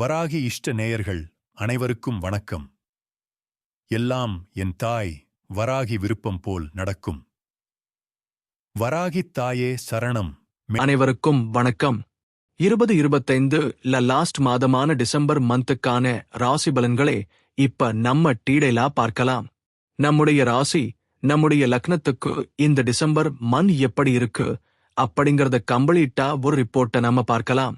வராகி இஷ்ட நேயர்கள் அனைவருக்கும் வணக்கம். எல்லாம் என் தாய் வராகி விருப்பம் போல் நடக்கும். வராகித் தாயே சரணம். அனைவருக்கும் வணக்கம். இருபது இருபத்தைந்து ல லாஸ்ட் மாதமான டிசம்பர் மந்த்துக்கான ராசி பலன்களை இப்ப நம்ம டீடைலா பார்க்கலாம். நம்முடைய ராசி நம்முடைய லக்னத்துக்கு இந்த டிசம்பர் மண் எப்படி இருக்கு அப்படிங்கறத கம்பளீட்டா ஒரு ரிப்போர்ட்டை நம்ம பார்க்கலாம்.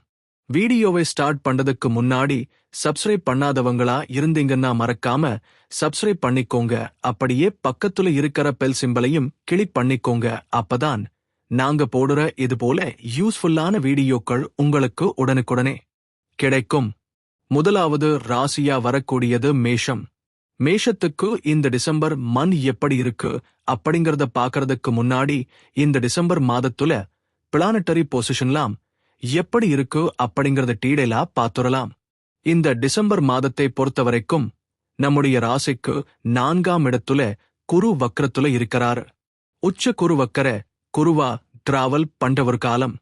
வீடியோவை ஸ்டார்ட் பண்றதுக்கு முன்னாடி சப்ஸ்கிரைப் பண்ணாதவங்களா இருந்தீங்கன்னா மறக்காம சப்ஸ்கிரைப் பண்ணிக்கோங்க. அப்படியே பக்கத்துல இருக்கிற பெல் சிம்பலையும் கிளிக் பண்ணிக்கோங்க. அப்பதான் நாங்க போடுற இது போல யூஸ்ஃபுல்லான வீடியோக்கள் உங்களுக்கு உடனுக்குடனே கிடைக்கும். முதலாவது ராசியா வரக்கூடியது மேஷம். மேஷத்துக்கு இந்த டிசம்பர் மண் எப்படி இருக்கு அப்படிங்கறத பாக்குறதுக்கு முன்னாடி இந்த டிசம்பர் மாதத்துல பிளானட்டரி பொசிஷன்லாம் எப்படி இருக்கு அப்படிங்கறத டீடைலா பாத்துரலாம் இந்த டிசம்பர் மாதத்தை பொறுத்தவரைக்கும் நம்முடைய ராசிக்கு நான்காம் இடத்துல குரு வக்கரத்துல இருக்கிறாரு. உச்ச குரு வக்கர குருவா டிராவல் பண்ற ஒரு காலம்.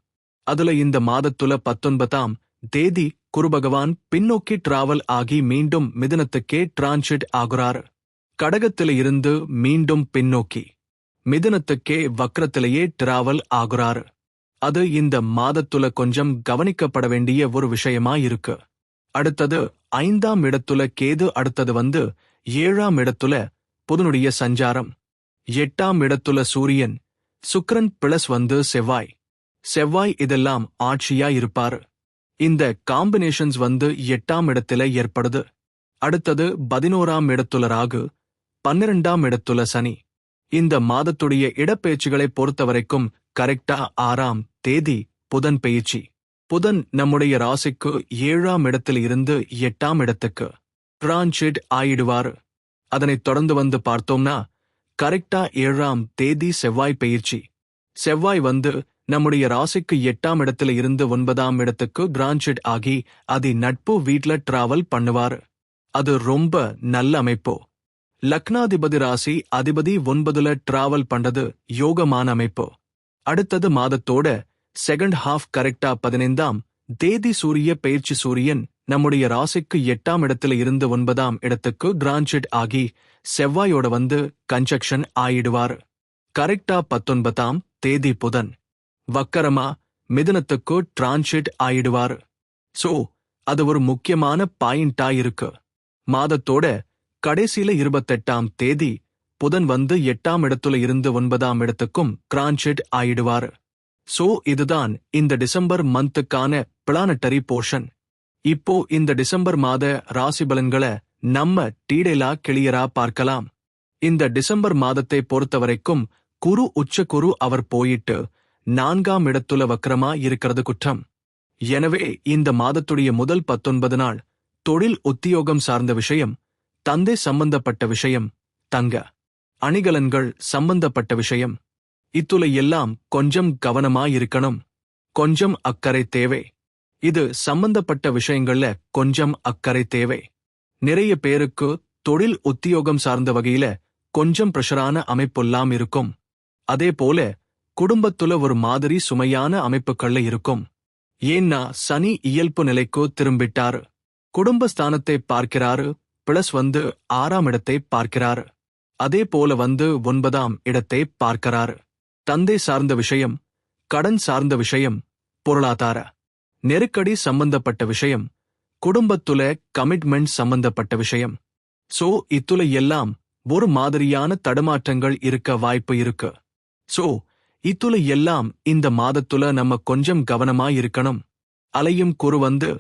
அதுல இந்த மாதத்துல பத்தொன்பதாம் தேதி குரு பகவான் பின்னோக்கி டிராவல் ஆகி மீண்டும் மிதுனத்துக்கே டிரான்சிட் ஆகுறாரு. கடகத்தில இருந்து மீண்டும் பின்னோக்கி மிதுனத்துக்கே வக்கரத்திலேயே டிராவல் ஆகுறாரு. அது இந்த மாதத்துல கொஞ்சம் கவனிக்கப்பட வேண்டிய ஒரு விஷயமா இருக்கு அடுத்தது ஐந்தாம் இடத்துல கேது அடுத்தது வந்து ஏழாம் இடத்துல புதனுடைய சஞ்சாரம். எட்டாம் இடத்துல சூரியன் சுக்ரன் பிளஸ் வந்து செவ்வாய். செவ்வாய் இதெல்லாம் ஆட்சியா இருப்பாரு. இந்த காம்பினேஷன்ஸ் வந்து எட்டாம் இடத்துல ஏற்படுது. அடுத்தது பதினோராம் இடத்துல ராகு பன்னிரெண்டாம் இடத்துல சனி. இந்த மாதத்துடைய இடப்பெயர்ச்சிகளை பொறுத்தவரைக்கும் கரெக்டா ஆறாம் தேதி புதன் பெயர்ச்சி. புதன் நம்முடைய ராசிக்கு ஏழாம் இடத்தில் இருந்து எட்டாம் இடத்துக்கு டிரான்சிட் ஆயிடுவாரு. அதனைத் தொடர்ந்து வந்து பார்த்தோம்னா கரெக்டா ஏழாம் தேதி செவ்வாய் பெயர்ச்சி. செவ்வாய் வந்து நம்முடைய ராசிக்கு எட்டாம் இடத்துல இருந்து ஒன்பதாம் இடத்துக்கு டிரான்சிட் ஆகி அதை நட்பு வீட்ல டிராவல் பண்ணுவாரு. அது ரொம்ப நல்ல அமைப்பு. லக்னாதிபதி ராசி அதிபதி ஒன்பதுல டிராவல் பண்றது யோகமான அமைப்பு. அடுத்தது மாதத்தோட செகண்ட் ஹாஃப் கரெக்டா பதினைந்தாம் தேதி சூரிய பயிற்சி சூரியன் நம்முடைய ராசிக்கு எட்டாம் இடத்துல இருந்து ஒன்பதாம் இடத்துக்கு டிரான்சிட் ஆகி செவ்வாயோட வந்து கன்ஜக்ஷன் ஆயிடுவாரு. கரெக்டா பத்தொன்பதாம் தேதி புதன் வக்கரமா மிதுனத்துக்கு டிரான்சிட் ஆயிடுவாரு. சோ அது ஒரு முக்கியமான பாயிண்டா இருக்கு. மாதத்தோட கடைசியில இருபத்தெட்டாம் தேதி புதன் வந்து எட்டாம் இடத்துல இருந்து ஒன்பதாம் இடத்துக்கும் டிரான்சிட் ஆயிடுவாரு. சோ இதுதான் இந்த டிசம்பர் மந்த்துக்கான பிளானட்டரி போர்ஷன். இப்போ இந்த டிசம்பர் மாத ராசி பலன்களை நம்ம டீடைலா கிளியரா பார்க்கலாம். இந்த டிசம்பர் மாதத்தை பொறுத்தவரைக்கும் குரு உச்ச குரு அவர் போயிட்டு நான்காம் இடத்துல வக்கரமா இருக்கிறது குற்றம். எனவே இந்த மாதத்துடைய முதல் பத்தொன்பது நாள் தொழில் உத்தியோகம் சார்ந்த விஷயம் தந்தை சம்பந்தப்பட்ட விஷயம் தங்க அணிகலன்கள் சம்பந்தப்பட்ட விஷயம். இத்துளை எல்லாம் கொஞ்சம் கவனமாயிருக்கணும். கொஞ்சம் அக்கறை தேவை. இது சம்பந்தப்பட்ட விஷயங்கள்ல கொஞ்சம் அக்கறை தேவை. நிறைய பேருக்கு தொழில் உத்தியோகம் சார்ந்த வகையில கொஞ்சம் பிரஷரான அமைப்பெல்லாம் இருக்கும். அதே போல குடும்பத்துல ஒரு மாதிரி சுமையான அமைப்புகள்ல இருக்கும். ஏன்னா சனி இயல்பு நிலைக்கு திரும்பிட்டாரு. குடும்பஸ்தானத்தை பார்க்கிறாரு பிளஸ் வந்து ஆறாம் இடத்தை பார்க்கிறார். அதே போல வந்து ஒன்பதாம் இடத்தை பார்க்கிறார். தந்தை சார்ந்த விஷயம் கடன் சார்ந்த விஷயம் பொருளாதார நெருக்கடி சம்பந்தப்பட்ட விஷயம் குடும்பத்துல கமிட்மெண்ட் சம்பந்தப்பட்ட விஷயம். சோ இத்துல எல்லாம் ஒரு மாதிரியான தடுமாற்றங்கள் இருக்க வாய்ப்பு இருக்கு. சோ இத்துல எல்லாம் இந்த மாதத்துல நம்ம கொஞ்சம் கவனமா இருக்கணும். அலையும் குறு வந்து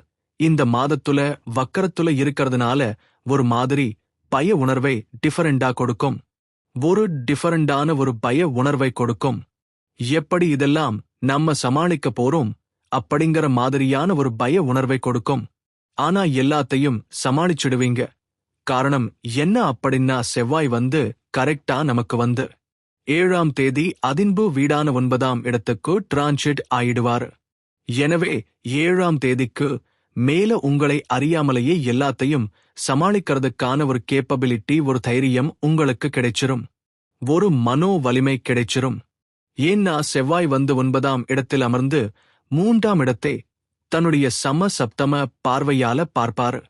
இந்த மாதத்துல வக்கரத்துல இருக்கிறதுனால ஒரு மாதிரி பய உணர்வை டிஃபரெண்டா கொடுக்கும். ஒரு டிஃபரெண்டான ஒரு பய உணர்வை கொடுக்கும். எப்படி இதெல்லாம் நம்ம சமாளிக்க போறோம் அப்படிங்கிற மாதிரியான ஒரு பய உணர்வை கொடுக்கும். ஆனா எல்லாத்தையும் சமாளிச்சிடுவீங்க. காரணம் என்ன அப்படின்னா செவ்வாய் வந்து கரெக்டா நமக்கு வந்து. ஏழாம் தேதி அதின்பு வீடான ஒன்பதாம் இடத்துக்கு டிரான்சிட் ஆயிடுவாரு. எனவே ஏழாம் தேதிக்கு மேல உங்களை அறியாமலேயே எல்லாத்தையும் சமாளிக்கிறதுக்கான ஒரு கேப்பபிலிட்டி ஒரு தைரியம் உங்களுக்கு கிடைச்சிரும். ஒரு மனோ வலிமை கிடைச்சிரும். ஏன்னா செவ்வாய் வந்து ஒன்பதாம் இடத்தில் அமர்ந்து மூன்றாம் இடத்தை தன்னுடைய சம சப்தம பார்வையால பார்ப்பாரு.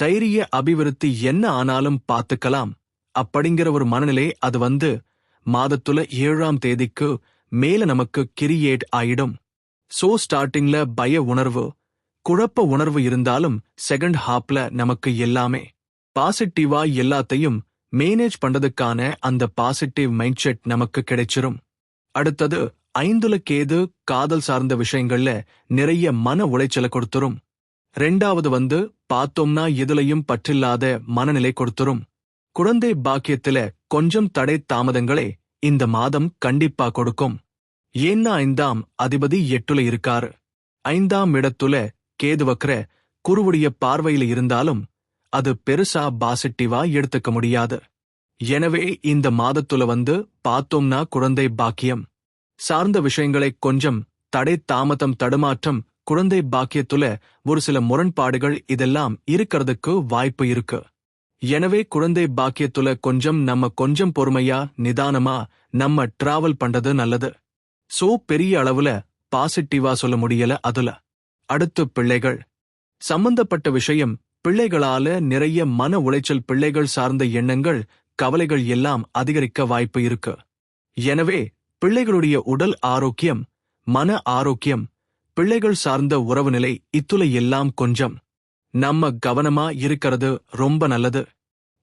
தைரிய அபிவிருத்தி என்ன ஆனாலும் பார்த்துக்கலாம். அப்படிங்கிற ஒரு மனநிலை அது வந்து மாதத்துல ஏழாம் தேதிக்கு மேல நமக்கு கிரியேட் ஆயிடும். சோ ஸ்டார்டிங்ல பய உணர்வு குழப்ப உணர்வு இருந்தாலும் செகண்ட் ஹாப்ல நமக்கு எல்லாமே பாசிட்டிவா எல்லாத்தையும் மேனேஜ் பண்றதுக்கான அந்த பாசிட்டிவ் மைண்ட் செட் நமக்கு கிடைச்சிரும். அடுத்தது ஐந்துல கேது காதல் சார்ந்த விஷயங்கள்ல நிறைய மன உளைச்சலை கொடுத்துரும். ரெண்டாவது வந்து பார்த்தோம்னா எதுலயும் பற்றில்லாத மனநிலை கொடுத்துரும். குழந்தை பாக்கியத்துல கொஞ்சம் தடை தாமதங்களே இந்த மாதம் கண்டிப்பா கொடுக்கும். ஏன்னா ஐந்தாம் அதிபதி எட்டுல இருக்காரு. ஐந்தாம் இடத்துல கேதுவக்ர குருவுடைய பார்வையில இருந்தாலும் அது பெருசா பாசிட்டிவா எடுத்துக்க முடியாது. எனவே இந்த மாதத்துல வந்து பார்த்தோம்னா குழந்தை பாக்கியம். சார்ந்த விஷயங்களை கொஞ்சம் தடை தாமதம் தடுமாற்றம் குழந்தை பாக்கியத்துல ஒரு சில முரண்பாடுகள் இதெல்லாம் இருக்கறதுக்கு வாய்ப்பு இருக்கு. எனவே குழந்தை பாக்கியத்துல கொஞ்சம் நம்ம கொஞ்சம் பொறுமையா நிதானமா நம்ம டிராவல் பண்றது நல்லது. சோ பெரிய அளவுல பாசிட்டிவா சொல்ல முடியல அதுல. அடுத்து பிள்ளைகள். சம்பந்தப்பட்ட விஷயம் பிள்ளைகளால நிறைய மன உளைச்சல் பிள்ளைகள் சார்ந்த எண்ணங்கள் கவலைகள் எல்லாம் அதிகரிக்க வாய்ப்பு இருக்கு. எனவே பிள்ளைகளுடைய உடல் ஆரோக்கியம் மன ஆரோக்கியம் பிள்ளைகள் சார்ந்த உறவு நிலை இத்துல எல்லாம் கொஞ்சம். நம்ம கவனமா இருக்கிறது ரொம்ப நல்லது.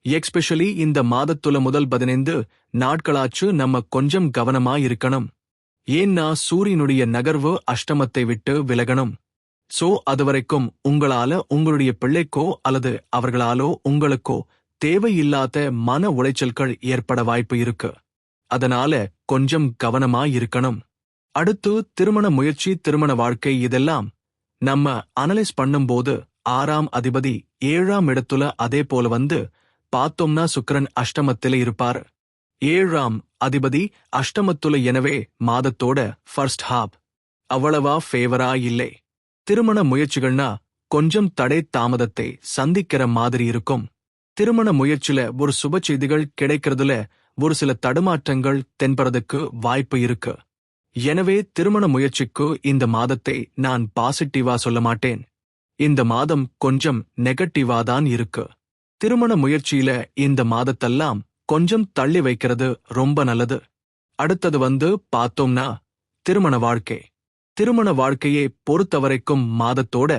எக்ஸ்பெஷலி இந்த மாதத்துல முதல் பதினைந்து நாட்களாச்சு நம்ம கொஞ்சம் கவனமா இருக்கணும். ஏன்னா சூரியனுடைய நகர்வு அஷ்டமத்தை விட்டு விலகணும். சோ அதுவரைக்கும் உங்களால உங்களுடைய பிள்ளைக்கோ அல்லது அவர்களாலோ உங்களுக்கோ தேவையில்லாத மன உளைச்சல்கள் ஏற்பட வாய்ப்பு இருக்கு. அதனால கொஞ்சம் கவனமா இருக்கணும் அடுத்து திருமண முயற்சி திருமண வாழ்க்கை இதெல்லாம் நம்ம அனலைஸ் பண்ணும்போது ஆறாம் அதிபதி ஏழாம் இடத்துல அதே போல வந்து பார்த்தோம்னா சுக்கரன் அஷ்டமத்தில இருப்பார். ஏழாம் அதிபதி அஷ்டமத்துல எனவே மாதத்தோட ஃபர்ஸ்ட் ஹாப் அவ்வளவா ஃபேவரா இல்லை. திருமண முயற்சிகள்னா கொஞ்சம் தடை தாமதத்தை சந்திக்கிற மாதிரி இருக்கும். திருமண முயற்சியில ஒரு சுப செய்திகள் கிடைக்கிறதுல ஒரு சில தடுமாற்றங்கள் தென்பறதுக்கு வாய்ப்பு இருக்கு. எனவே திருமண முயற்சிக்கு இந்த மாதத்தை நான் பாசிட்டிவா சொல்ல மாட்டேன். இந்த மாதம் கொஞ்சம் நெகட்டிவா தான் இருக்கு. திருமண முயற்சியில இந்த மாதத்தெல்லாம் கொஞ்சம் தள்ளி வைக்கிறது ரொம்ப நல்லது. அடுத்தது வந்து பார்த்தோம்னா திருமண வாழ்க்கை. திருமண வாழ்க்கையை பொறுத்தவரைக்கும் மாதத்தோட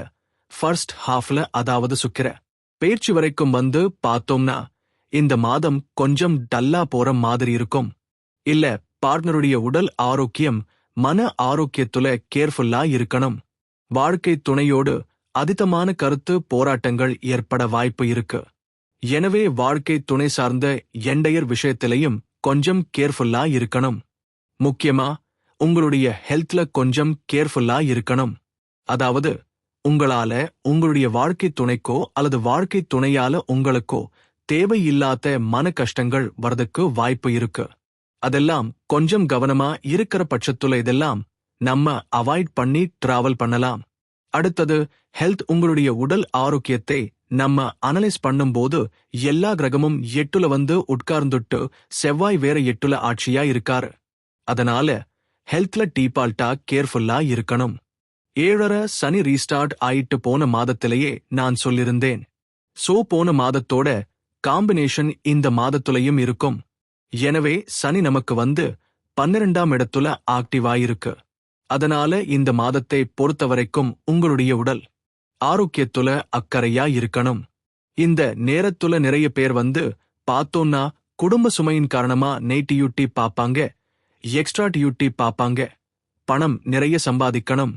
ஃபர்ஸ்ட் ஹாஃப்ல அதாவது சுக்கிர பேச்சு வரைக்கும் வந்து பார்த்தோம்னா இந்த மாதம் கொஞ்சம் டல்லா போற மாதிரி இருக்கும். இல்ல பார்ட்னருடைய உடல் ஆரோக்கியம் மன ஆரோக்கியத்துல கேர்ஃபுல்லா இருக்கணும். வாழ்க்கை துணையோடு அதிதமான கருத்து போராட்டங்கள் ஏற்பட வாய்ப்பு இருக்கு. எனவே வாழ்க்கை துணை சார்ந்த எண்டையர் விஷயத்திலையும் கொஞ்சம் கேர்ஃபுல்லா இருக்கணும். முக்கியமா உங்களுடைய ஹெல்த்ல கொஞ்சம் கேர்ஃபுல்லா இருக்கணும். அதாவது உங்களால உங்களுடைய வாழ்க்கை துணைக்கோ அல்லது வாழ்க்கை துணையால உங்களுக்கோ தேவையில்லாத மன கஷ்டங்கள் வரதுக்கு வாய்ப்பு இருக்கு. அதெல்லாம் கொஞ்சம் கவனமா இருக்கிற பட்சத்துல இதெல்லாம் நம்ம அவாய்ட் பண்ணி டிராவல் பண்ணலாம். அடுத்தது ஹெல்த் உங்களுடைய உடல் ஆரோக்கியத்தை நம்ம அனலைஸ் பண்ணும்போது எல்லா கிரகமும் எட்டுல வந்து உட்கார்ந்துட்டு செவ்வாய் வேற எட்டுல ஆட்சியா இருக்காரு. அதனால ஹெல்த்ல டீபால்ட்டா கேர்ஃபுல்லா இருக்கணும். ஏழரை சனி ரீஸ்டார்ட் ஆயிட்டு போன மாதத்திலேயே நான் சொல்லிருந்தேன். சோ போன மாதத்தோட காம்பினேஷன் இந்த மாதத்துலயும் இருக்கும். எனவே சனி நமக்கு வந்து பன்னிரெண்டாம் இடத்துல ஆக்டிவாயிருக்கு அதனால இந்த மாதத்தை பொறுத்தவரைக்கும் உங்களுடைய உடல் ஆரோக்கியத்துல அக்கறையா இருக்கணும். இந்த நேரத்துல நிறைய பேர் வந்து பார்த்தோன்னா குடும்ப சுமையின் காரணமா நெய்டியூட்டி பாப்பாங்க. எக்ஸ்ட்ரா டியூட்டி பாப்பாங்க. பணம் நிறைய சம்பாதிக்கணும்.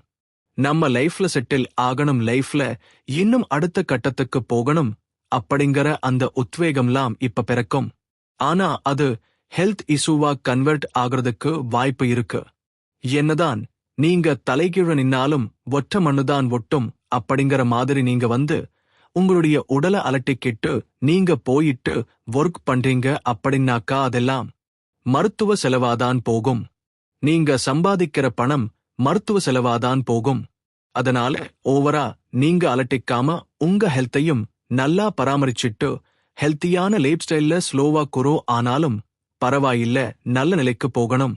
நம்ம லைஃப்ல செட்டில் ஆகணும் லைஃப்ல இன்னும் அடுத்த கட்டத்துக்கு போகணும் அப்படிங்கிற அந்த உத்வேகம்லாம் இப்ப பிறக்கும். ஆனா அது ஹெல்த் இஷ்யூவா கன்வெர்ட் ஆகுறதுக்கு வாய்ப்பு இருக்கு. என்னதான் நீங்க தலைகீழ நின்னாலும் ஒற்ற மண்ணுதான் ஒட்டும் அப்படிங்கிற மாதிரி நீங்க வந்து உங்களுடைய உடலை அலட்டிக்கிட்டு நீங்க போயிட்டு ஒர்க் பண்றீங்க அப்படின்னாக்கா அதெல்லாம் மருத்துவ செலவாதான் போகும். நீங்க சம்பாதிக்கிற பணம் மருத்துவ செலவாதான் போகும். அதனால ஓவரா நீங்க அலட்டிக்காம உங்க ஹெல்த்தையும் நல்லா பராமரிச்சிட்டு ஹெல்த்தியான லைஃப் ஸ்டைல்ல ஸ்லோவா குரோ ஆனாலும் பரவாயில்ல நல்ல நிலைக்கு போகணும்.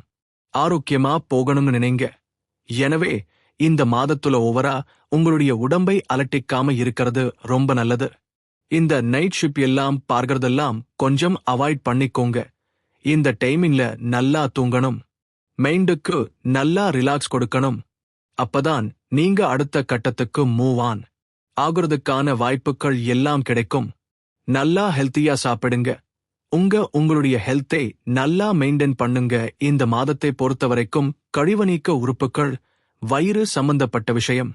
ஆரோக்கியமா போகணும்னு நினைங்க. எனவே இந்த மாதத்துல ஓவரா உங்களுடைய உடம்பை அலட்டிக்காம இருக்கிறது ரொம்ப நல்லது. இந்த நைட் ஷிப் எல்லாம் பார்க்கறதெல்லாம் கொஞ்சம் அவாய்ட் பண்ணிக்கோங்க. இந்த டைமிங்ல நல்லா தூங்கணும். மைண்டுக்கு நல்லா ரிலாக்ஸ் கொடுக்கணும். அப்பதான் நீங்க அடுத்த கட்டத்துக்கு மூவ் ஆன் ஆகுறதுக்கான வாய்ப்புகள் எல்லாம் கிடைக்கும். நல்லா ஹெல்த்தியா சாப்பிடுங்க. உங்க உங்களுடைய ஹெல்த்தை நல்லா மெயின்டைன் பண்ணுங்க. இந்த மாதத்தை பொறுத்த வரைக்கும் கழிவநீக்க உறுப்புகள் வயிறு சம்பந்தப்பட்ட விஷயம்.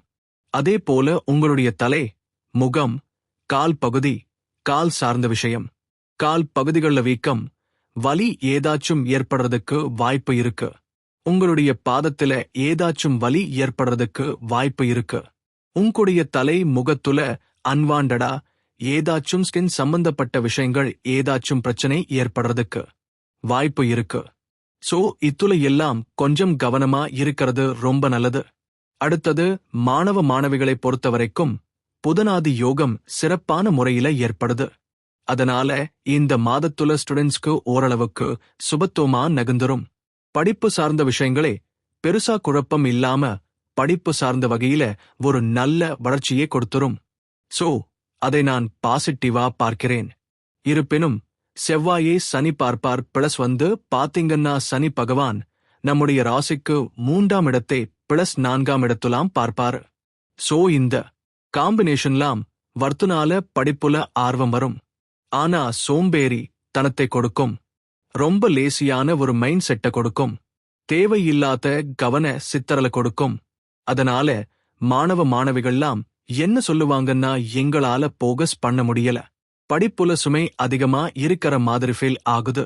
அதே போல உங்களுடைய தலை முகம் கால் பகுதி கால் சார்ந்த விஷயம். கால் பகுதிகள்ல வீக்கம் வலி ஏதாச்சும் ஏற்படுறதுக்கு வாய்ப்பு இருக்கு. உங்களுடைய பாதத்துல ஏதாச்சும் வலி ஏற்படுறதுக்கு வாய்ப்பு இருக்கு. உங்களுடைய தலை முகத்துல அன்வாண்டடா ஏதாச்சும் ஸ்கின் சம்பந்தப்பட்ட விஷயங்கள் ஏதாச்சும் பிரச்சனை ஏற்படுறதுக்கு வாய்ப்பு இருக்கு. சோ இத்துல எல்லாம் கொஞ்சம் கவனமா இருக்கிறது ரொம்ப நல்லது. அடுத்தது மாணவ மாணவிகளை பொறுத்தவரைக்கும் புதனாதி யோகம் சிறப்பான முறையில ஏற்படுது. அதனால இந்த மாதத்துல ஸ்டூடெண்ட்ஸ்க்கு ஓரளவுக்கு சுபத்துவமா நகர்ந்துரும். படிப்பு சார்ந்த விஷயங்களே பெருசா குழப்பம் இல்லாம படிப்பு சார்ந்த வகையில ஒரு நல்ல வளர்ச்சியை கொடுத்துரும். சோ அதை நான் பாசிட்டிவா பார்க்கிறேன். இருப்பினும் செவ்வாயை சனி பார்ப்பார் பிளஸ் வந்து பாத்தீங்கன்னா சனி பகவான் நம்முடைய ராசிக்கு மூன்றாம் இடத்தை பிளஸ் நான்காம் இடத்துலாம் பார்ப்பார். சோ இந்த காம்பினேஷன்லாம் வர்த்துனால படிப்புல ஆர்வம் வரும். ஆனா சோம்பேறி தனத்தை கொடுக்கும். ரொம்ப லேசியான ஒரு மைண்ட் செட்டை கொடுக்கும். தேவையில்லாத கவன சித்தரல கொடுக்கும். அதனால மாணவ மாணவிகள்லாம் என்ன சொல்லுவாங்கன்னா எங்களால போகஸ் பண்ண முடியல. படிப்புல சுமை அதிகமா இருக்கிற மாதிரி ஃபீல் ஆகுது.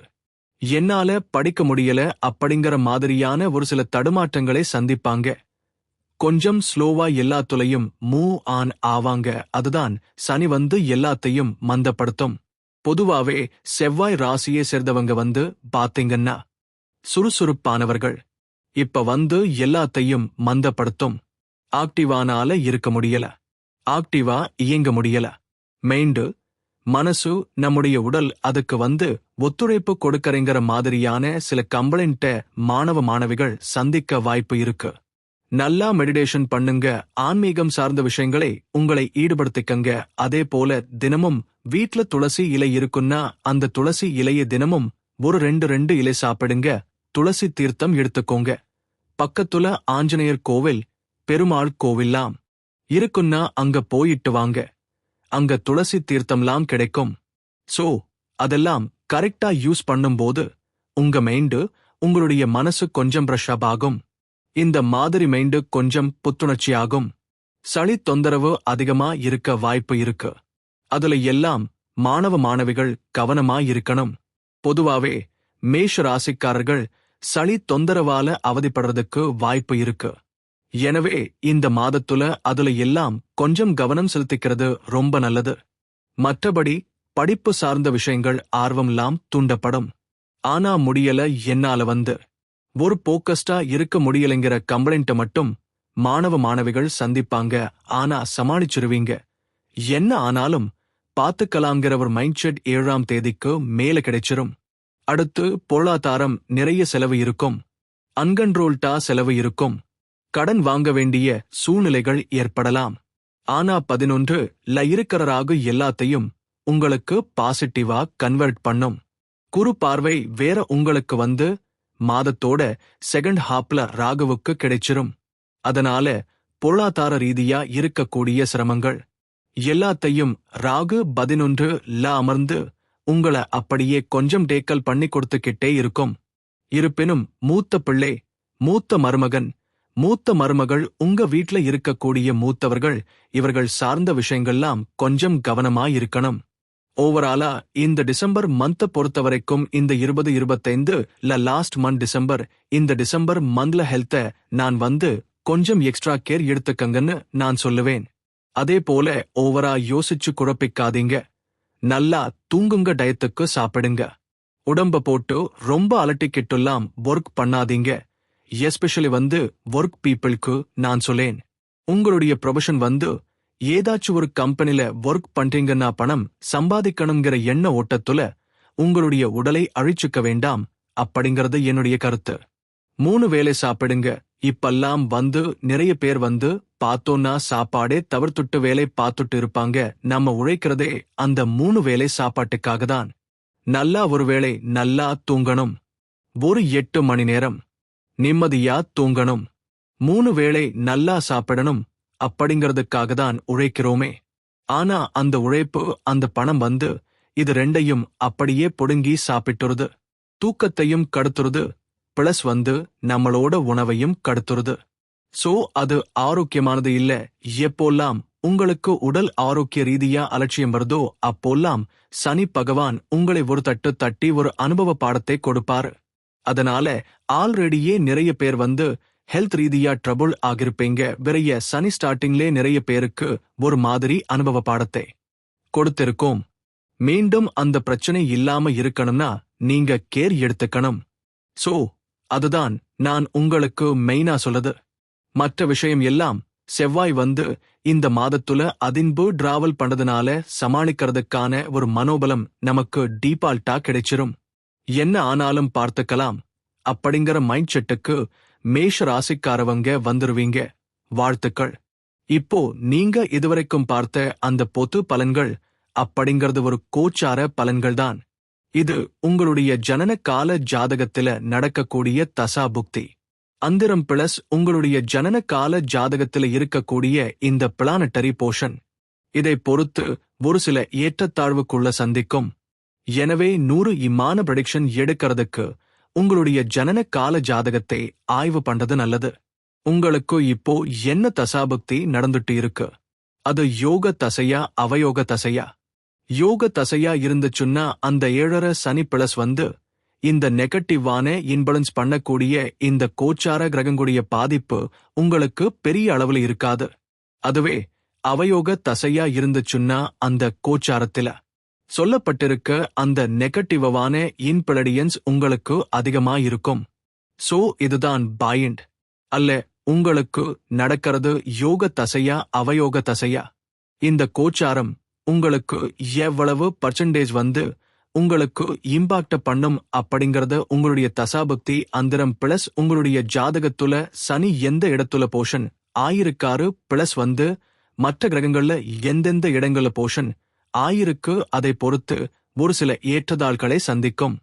என்னால படிக்க முடியல அப்படிங்கிற மாதிரியான ஒரு சில தடுமாற்றங்களை சந்திப்பாங்க. கொஞ்சம் ஸ்லோவா எல்லாத்துலயும் மூவ் ஆன் ஆவாங்க. அதுதான் சனி வந்து எல்லாத்தையும் மந்தப்படுத்தும். பொதுவாவே செவ்வாய் ராசியை சேர்ந்தவங்க வந்து பாத்தீங்கன்னா சுறுசுறுப்பானவர்கள். இப்ப வந்து எல்லாத்தையும் மந்தப்படுத்தும். ஆக்டிவானால இருக்க முடியல. ஆக்டிவா இயங்க முடியல. மெயிண்டு மனசு நம்முடைய உடல் அதுக்கு வந்து ஒத்துழைப்பு கொடுக்கறங்கிற மாதிரியான சில கம்ப்ளைண்ட்ட மாணவ மாணவிகள் சந்திக்க வாய்ப்பு இருக்கு. நல்லா மெடிடேஷன் பண்ணுங்க. ஆன்மீகம் சார்ந்த விஷயங்களை உங்களை ஈடுபடுத்திக்கங்க. அதே போல தினமும் வீட்ல துளசி இலை இருக்குன்னா அந்த துளசி இலையை தினமும் ஒரு ரெண்டு ரெண்டு இலை சாப்பிடுங்க. துளசி தீர்த்தம் எடுத்துக்கோங்க. பக்கத்துல ஆஞ்சநேயர் கோவில் பெருமாள் கோவில்லாம் இருக்குன்னா அங்க போயிட்டு வாங்க. அங்க துளசி தீர்த்தம்லாம் கிடைக்கும். சோ அதெல்லாம் கரெக்டா யூஸ் பண்ணும்போது உங்க மைண்டு உங்களுடைய மனசு கொஞ்சம் பிரஷப் அப் ஆகும். இந்த மாதிரி மைண்டு கொஞ்சம் புத்துணர்ச்சியாகும். சளி தொந்தரவு அதிகமா இருக்க வாய்ப்பு இருக்கு. அதுல எல்லாம் மாணவ மாணவிகள் கவனமா இருக்கணும். பொதுவாவே மேஷ ராசிக்காரர்கள் சளி தொந்தரவால அவதிப்படுறதுக்கு வாய்ப்பு இருக்கு. எனவே இந்த மாதத்துல அதுல எல்லாம் கொஞ்சம் கவனம் செலுத்திக்கிறது ரொம்ப நல்லது. மற்றபடி படிப்பு சார்ந்த விஷயங்கள் ஆர்வம்லாம் தூண்டப்படும். ஆனா முடியல என்னால வந்து. ஒரு போக்கஸ்டா இருக்க முடியலைங்கிற கம்ப்ளைண்ட மட்டும் மாணவ மாணவிகள் சந்திப்பாங்க. ஆனா சமாளிச்சிருவீங்க. என்ன ஆனாலும் பாத்துக்கலாங்கிற ஒரு மைண்ட் செட் ஏழாம் தேதிக்கு மேல கிடைச்சிரும். அடுத்து பொருளாதாரம் நிறைய செலவு இருக்கும். அன்கன்ட்ரோல்டா செலவு இருக்கும். கடன் வாங்க வேண்டிய சூழ்நிலைகள் ஏற்படலாம். ஆனா பதினொன்று ல இருக்கிறராக எல்லாத்தையும் உங்களுக்கு பாசிட்டிவா கன்வெர்ட் பண்ணும். குறு பார்வை வேற உங்களுக்கு வந்து மாதத்தோட செகண்ட் ஹாப்ல ராகுவுக்கு கிடைச்சிரும். அதனால பொருளாதார ரீதியா இருக்கக்கூடிய சிரமங்கள். எல்லாத்தையும் ராகு பதினொன்று ல அமர்ந்து உங்கள அப்படியே கொஞ்சம் டேக்கல் பண்ணி கொடுத்துக்கிட்டே இருக்கும். இருப்பினும் மூத்த பிள்ளை மூத்த மருமகன் மூத்த மருமகள் உங்க வீட்ல இருக்கக்கூடிய மூத்தவர்கள் இவர்கள் சார்ந்த விஷயங்கள்லாம் கொஞ்சம் கவனமாயிருக்கணும் ஓவராலா இந்த டிசம்பர் மந்த பொறுத்த வரைக்கும் இந்த இருபது இருபத்தைந்து ல லாஸ்ட் மந்த் டிசம்பர் இந்த டிசம்பர் மந்த்ல ஹெல்த்த நான் வந்து கொஞ்சம் எக்ஸ்ட்ரா கேர் எடுத்துக்கங்கன்னு நான் சொல்லுவேன். அதே போல ஓவரா யோசிச்சு குழப்பிக்காதீங்க. நல்லா தூங்குங்க டயத்துக்கு சாப்பிடுங்க. உடம்ப போட்டு ரொம்ப அலட்டிக்கிட்டுலாம் ஒர்க் பண்ணாதீங்க. எஸ்பெஷலி வந்து ஒர்க் பீப்புளுக்கு நான் சொல்லேன். உங்களுடைய ப்ரொஃபஷன் வந்து ஏதாச்சும் ஒரு கம்பெனில ஒர்க் பண்றீங்கன்னா பணம் சம்பாதிக்கணுங்கிற எண்ண ஓட்டத்துல உங்களுடைய உடலை அழிச்சுக்க வேண்டாம் அப்படிங்கறது என்னுடைய கருத்து. மூணு வேளை சாப்பிடுங்க. இப்பெல்லாம் வந்து நிறைய பேர் வந்து பார்த்தோன்னா சாப்பாடே தவிர்த்துட்டு வேலை பார்த்துட்டு இருப்பாங்க. நம்ம உழைக்கிறதே அந்த மூணு வேலை சாப்பாட்டுக்காக தான். நல்லா ஒருவேளை நல்லா தூங்கணும். ஒரு எட்டு மணி நேரம். நிம்மதியா தூங்கணும். மூணு வேளை நல்லா சாப்பிடணும். அப்படிங்கறதுக்காக தான் உழைக்கிறோமே. ஆனா அந்த உழைப்பு அந்த பணம் வந்து இது ரெண்டையும் அப்படியே பொடுங்கி சாப்பிட்டுருது. தூக்கத்தையும் கடுத்துருது. பிளஸ் வந்து நம்மளோட உணவையும் கடுத்துருது. சோ அது ஆரோக்கியமானது இல்ல. எப்போல்லாம் உங்களுக்கு உடல் ஆரோக்கிய ரீதியா அலட்சியம் வருதோ அப்போல்லாம் சனி பகவான் உங்களை ஒரு தட்டு தட்டி ஒரு அனுபவ பாடத்தை கொடுப்பாரு. அதனால ஆல்ரெடியே நிறைய பேர் வந்து ஹெல்த் ரீதியா ட்ரபுள் ஆகிருப்பீங்க. விரைய சனி ஸ்டார்டிங்லே நிறைய பேருக்கு ஒரு மாதிரி அனுபவ பாடத்தை கொடுத்திருக்கோம். மீண்டும் அந்த பிரச்சனை இல்லாம இருக்கணும்னா நீங்க கேர் எடுத்துக்கணும். சோ அதுதான் நான் உங்களுக்கு மெயினா சொல்லுது மற்ற விஷயம் எல்லாம் செவ்வாய் வந்து இந்த மாதத்துல அதின்பு டிராவல் பண்ணதுனால சமாளிக்கிறதுக்கான ஒரு மனோபலம் நமக்கு டீபால்ட்டா கிடைச்சிரும். என்ன ஆனாலும் பார்த்துக்கலாம். அப்படிங்கிற மைண்ட் செட்டுக்கு மேஷ ராசிக்காரவங்க வந்துருவீங்க. வாழ்த்துக்கள். இப்போ நீங்க இதுவரைக்கும் பார்த்த அந்த பொது பலன்கள் அப்படிங்கிறது ஒரு கோச்சார பலன்கள் தான் இது உங்களுடைய ஜனன கால ஜாதகத்தில நடக்கக்கூடிய தசா புக்தி அந்திரம் பிளஸ் உங்களுடைய ஜனன கால ஜாதகத்தில இருக்கக்கூடிய இந்த பிளானட்டரி போஷன் இதை பொறுத்து ஒரு சில ஏற்றத்தாழ்வுக்குள்ள சந்திக்கும். எனவே நூறு இம்மான ப்ரெடிக்ஷன் எடுக்கிறதுக்கு உங்களுடைய ஜனன கால ஜாதகத்தை ஆய்வு பண்றது நல்லது. உங்களுக்கு இப்போ என்ன தசாபக்தி நடந்துட்டு இருக்கு? அது யோக தசையா அவயோக தசையா? யோக தசையா இருந்துச்சுன்னா அந்த ஏழரை சனி பிளஸ் வந்து இந்த நெகட்டிவான இன்பலன்ஸ் பண்ணக்கூடிய இந்த கோச்சார கிரகங்களுடைய பாதிப்பு உங்களுக்கு பெரிய அளவுல இருக்காது. அதுவே அவயோக தசையா இருந்துச்சுன்னா அந்த கோச்சாரத்தில. சொல்லப்பட்டிருக்க அந்த நெகட்டிவான இன்பிளடியன்ஸ் உங்களுக்கு அதிகமா இருக்கும் சோ இதுதான் பாயிண்ட் அல்ல உங்களுக்கு நடக்கிறது யோக தசையா அவயோக தசையா? இந்த கோச்சாரம் உங்களுக்கு எவ்வளவு பர்சன்டேஜ் வந்து உங்களுக்கு இம்பாக்ட பண்ணும் அப்படிங்கறத உங்களுடைய தசாபக்தி அந்தரம் பிளஸ் உங்களுடைய ஜாதகத்துல சனி எந்த இடத்துல போஷன் ஆயிருக்காரு பிளஸ் வந்து மற்ற கிரகங்கள்ல எந்தெந்த இடங்கள்ல போஷன் ஆயிருக்கு அதை பொறுத்து ஒரு சில ஏற்றதாள்களை சந்திக்கும்.